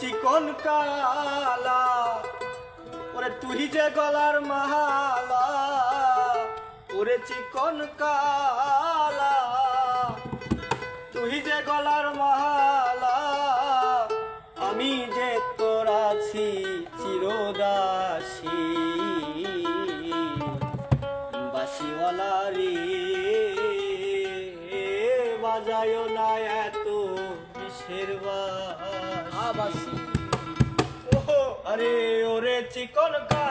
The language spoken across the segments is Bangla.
চিকন কালা, ওরে তুই যে গলার মালা, ওরে চিকন কালা। তুই যে গলার মালা, আমি যে তোর আছি চিরদাসী। বাসিওয়ালা রে বাজায় না এত বিষের বাস ওহো, আরে ওরে চিকন কা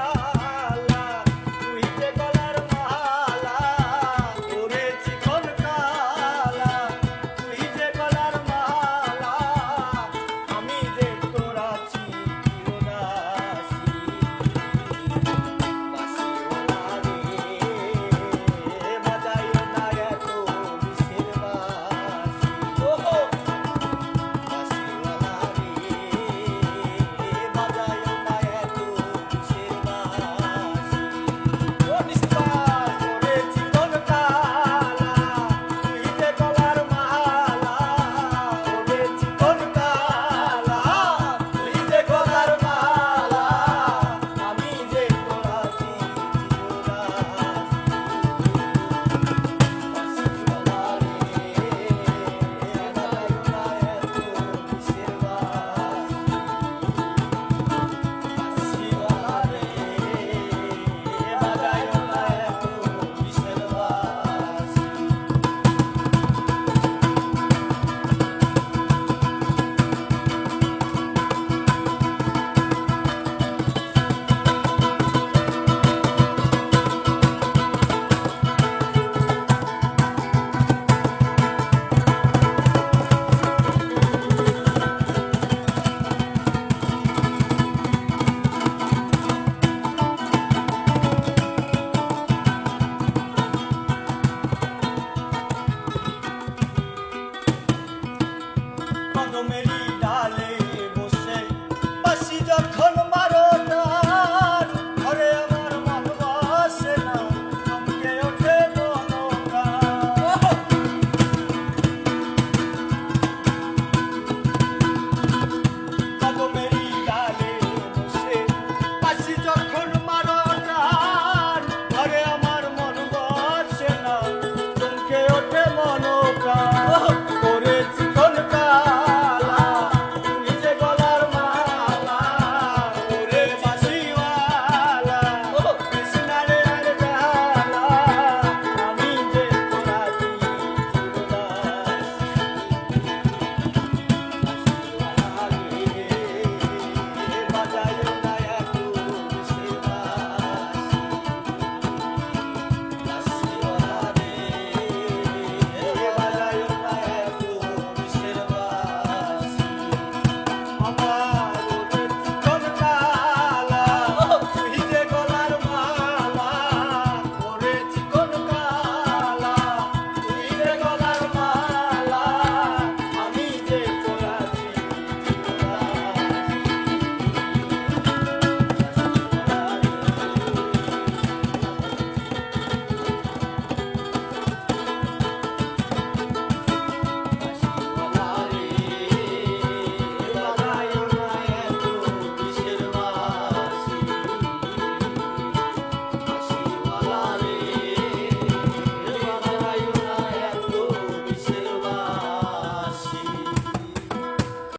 Oh.